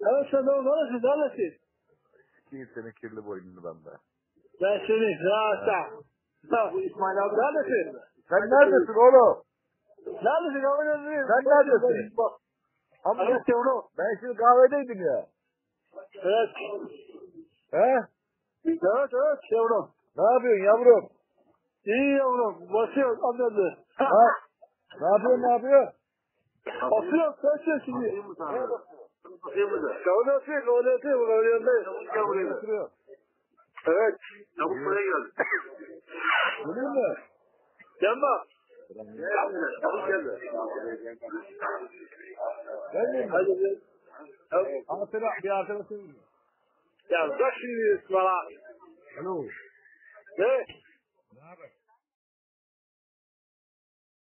Evet sen oğlum neresin neresin? Kim senin kirli boynundan be. Ben seni rahatsa. Bu İsmail abi neredesin? Sen neredesin oğlum? Neredesin abi neredesin? Sen neredesin? Bak. Ama Evet ben şimdi kahvedeydim ya. Evet. He? Evet evet yavrum. Ne yapıyorsun yavrum? İyi yavrum. Basıyor anladı. Ha? Ne yapıyorsun ne yapıyorsun? Basıyor kaçıyor şimdi. Kavga değil, öyle değil, öyle değil. Kavga değil. Evet. Çabuk buraya gel. Öyle mi? Gelme. Çabuk gelme. Gelme. Hadi gel. Ama sen bir arkadaşın Ya kaç yıl var? Alo. Ne? Ne haber?